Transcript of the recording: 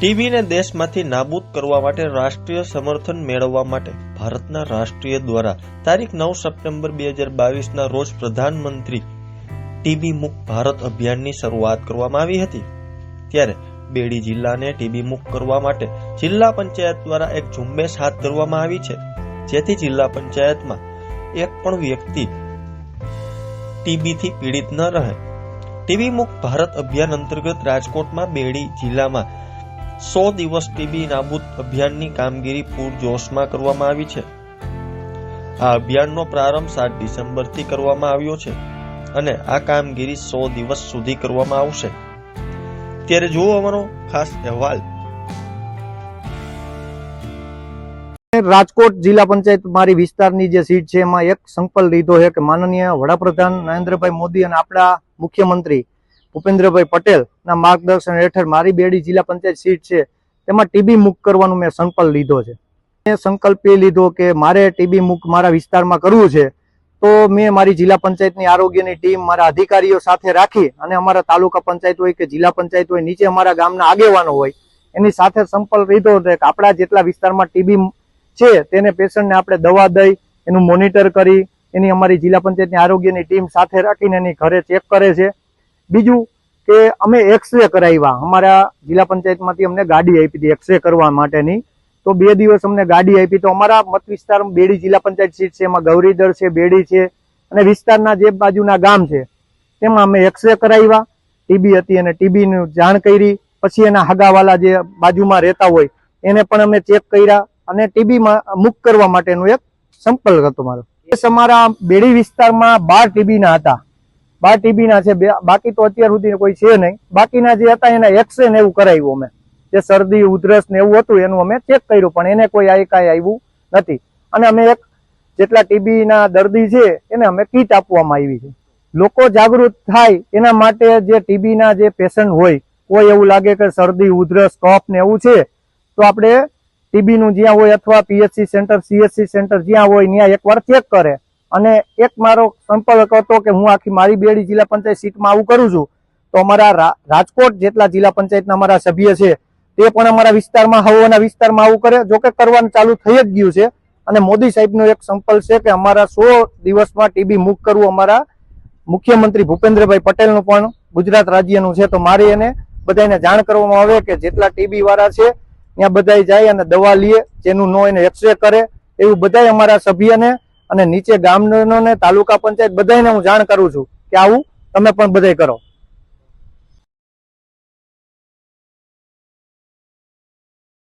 ટીબીને દેશમાંથી નાબૂદ કરવા માટે રાષ્ટ્રીય સમર્થન મેળવવા માટે ભારતના રાષ્ટ્રીય દ્વારા તારીખ નવ સપ્ટેમ્બર બે હજાર બાવીસના રોજ પ્રધાનમંત્રી ટીબી મુક્ત ભારત અભિયાનની શરૂઆત કરવામાં આવી હતી. ત્યારે બેડી જિલ્લાને ટીબી મુક્ત કરવા માટે જિલ્લા પંચાયત દ્વારા એક ઝુંબેશ હાથ ધરવામાં આવી છે. જેથી જિલ્લા પંચાયતમાં એક પણ વ્યક્તિ ટીબીથી પીડિત ન રહે. ટીબી મુક્ત ભારત અભિયાન અંતર્ગત રાજકોટમાં બેડી જિલ્લામાં સો દિવસ ટીબી નાબૂદ અભિયાનની કામગીરી પૂરજોશમાં કરવામાં આવી છે. આ અભિયાનનો પ્રારંભ સાત ડિસેમ્બરથી કરવામાં આવ્યો છે અને આ કામગીરી સો દિવસ સુધી કરવામાં આવશે. ત્યારે જુઓ અમારો ખાસ અહેવાલ. રાજકોટ જિલ્લા પંચાયત મારી વિસ્તારની જે સીટ છે, એમાં એક સંકલ્પ લીધો છે કે માનનીય વડાપ્રધાન નરેન્દ્રભાઈ મોદી અને આપણા મુખ્યમંત્રી ભૂપેન્દ્રભાઈ પટેલના માર્ગદર્શન હેઠળ મારી બેડી જિલ્લા પંચાયત સીટ છે. તેમાં ટીબી મુક્ત કરવાનું મેં સંકલ્પ લીધો છે. મેં સંકલ્પ એ લીધો કે મારે ટીબી મુક્ત મારા વિસ્તારમાં કરવું છે. તો મેં મારી જિલ્લા પંચાયતની આરોગ્યની ટીમ મારા અધિકારીઓ સાથે રાખી અને અમારા તાલુકા પંચાયત હોય કે જિલ્લા પંચાયત હોય, નીચે અમારા ગામના આગેવાનો હોય, એની સાથે સંપર્ક લીધો કે આપણા જેટલા વિસ્તારમાં ટીબી છે તેને પેશન્ટને આપણે દવા દઈ, એનું મોનિટર કરી, એની અમારી જિલ્લા પંચાયતની આરોગ્યની ટીમ સાથે રાખીને એની ઘરે ચેક કરે છે. બીજું કે અમે એક્સરે કરાવ્યા. અમારા જિલ્લા પંચાયતમાંથી અમને ગાડી આપી હતી એક્સરે કરવા માટેની. તો બે દિવસ અમને ગાડી આપી. તો અમારા મત વિસ્તારમાં બેડી જિલ્લા પંચાયત સીટ છે, એમાં ગૌરીદર છે, બેડી છે અને વિસ્તારના જે બાજુના ગામ છે, તેમાં અમે એક્સરે કરાવ્યા. ટીબી હતી અને ટીબીની જાણ કરી. પછી એના હગાવાલા જે બાજુમાં રહેતા હોય, એને પણ અમે ચેક કર્યા અને ટીબીમાં મુક્ત કરવા માટેનો એક સંપર્ક હતો મારો. એ અમારા બેડી વિસ્તારમાં બાર ટીબીના હતા. બાર ટીબીના છે બાકી તો અત્યાર સુધી કોઈ છે નહીં. બાકીના જે હતા એના એક્સરે ને એવું કરાવ્યું અમે. જે શરદી, ઉધરસ ને એવું હતું, એનું અમે ચેક કર્યું, પણ એને કોઈ આ કાંઈ આવ્યું નથી. અને અમે એક જેટલા ટીબી ના દર્દી છે, એને અમે કીટ આપવામાં આવી છે. લોકો જાગૃત થાય એના માટે જે ટીબી ના જે પેશન્ટ હોય, કોઈ એવું લાગે કે શરદી, ઉધરસ, કફ ને એવું છે, તો આપણે ટીબીનું જ્યાં હોય અથવા પીએચસી સેન્ટર સીએચસી સેન્ટર જ્યાં હોય, ત્યાં એકવાર ચેક કરે. અને એક મારો સંપર્ક હતો કે હું આખી મારી બેડી જિલ્લા પંચાયત સીટમાં આવું કરું છું, તો અમારા રાજકોટ જેટલા જિલ્લા પંચાયતના અમારા સભ્ય છે, તે પણ અમારા વિસ્તારમાં હવાના વિસ્તારમાં આવું કરે જોકે કરવાનું ચાલુ થઈ જ ગયું છે. અને મોદી સાહેબનો એક સંકલ્પ છે કે અમારા સો દિવસમાં ટીબી મુક્ત કરવું અમારા મુખ્યમંત્રી ભૂપેન્દ્રભાઈ પટેલનું પણ ગુજરાત રાજ્યનું છે. તો મારે એને બધાને જાણ કરવામાં આવે કે જેટલા ટીબી વાળા છે, ત્યાં બધાય જાય અને દવા લે, જેનું નો એને એક્સરે કરે, એવું બધાય અમારા સભ્યને અને નીચે ગામજનોને તાલુકા પંચાયત બધાને હું જાણ કરું છું કે આવું તમે પણ બધાય કરો.